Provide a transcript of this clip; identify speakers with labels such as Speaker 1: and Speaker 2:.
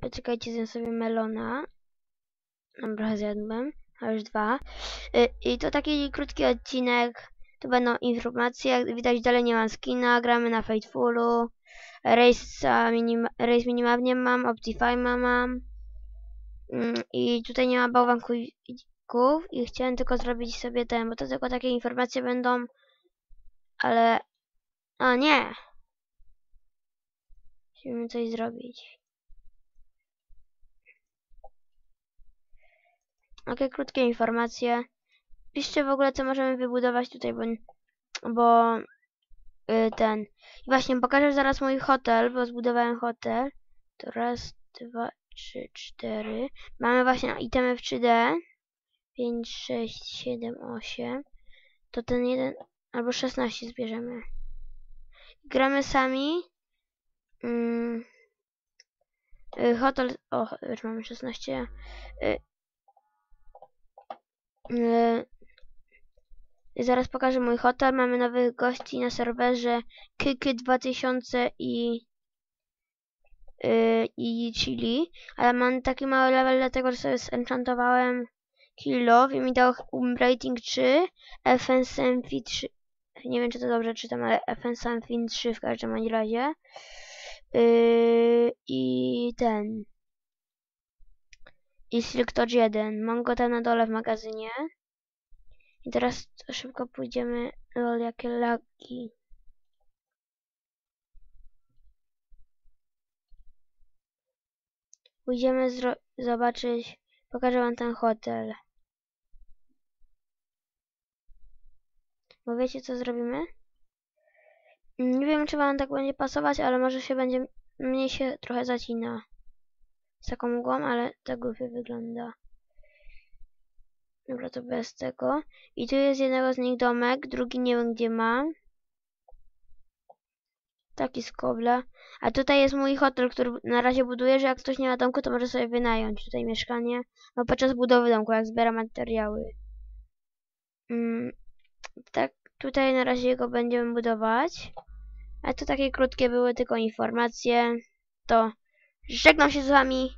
Speaker 1: Poczekajcie, zjem sobie melona. Dobra, zjadłem. A już dwa. Y, I to taki krótki odcinek. Tu będą informacje. Jak widać dalej nie mam skina. Gramy na Fatefulu. Race, minima, race minimawnie mam. Optifine mam. Mm, I tutaj nie ma bałwanków i chciałem tylko zrobić sobie ten, bo to tylko takie informacje będą. Ale... A nie! Musimy coś zrobić. Ok, krótkie informacje. Piszcie w ogóle, co możemy wybudować tutaj, bo, bo yy, ten. Właśnie pokażę zaraz mój hotel, bo zbudowałem hotel. To raz, dwa, trzy, cztery. Mamy właśnie itemy w 3D. 5, 6, 7, 8. To ten jeden, albo 16 zbierzemy. Gramy sami. Mm. Y, hotel, o, już mamy 16. Y, y, zaraz pokażę mój hotel. Mamy nowych gości na serwerze Kiki 2000 i yy, i Chili, ale mam taki mały level dlatego, że sobie zenchantowałem Kill i mi dał um rating 3, FNSMF 3. Nie wiem, czy to dobrze czytam, ale FNSMF 3 w każdym razie. Yy, I ten. I Silk Touch 1. Mam go tam na dole w magazynie. I teraz szybko pójdziemy. Lol, jakie lagi. Pójdziemy zobaczyć. Pokażę wam ten hotel. Bo wiecie co zrobimy? Nie wiem czy wam tak będzie pasować, ale może się będzie... Mnie się trochę zacina. Z taką mgłą, ale tak głupio wygląda. Dobra, to bez tego. I tu jest jednego z nich domek, drugi nie wiem gdzie ma. Taki z kobla. A tutaj jest mój hotel, który na razie buduję, że jak ktoś nie ma domku, to może sobie wynająć tutaj mieszkanie. No podczas budowy domku, jak zbiera materiały. Mm, tak, tutaj na razie go będziemy budować. A to takie krótkie były tylko informacje. To żegnam się z wami.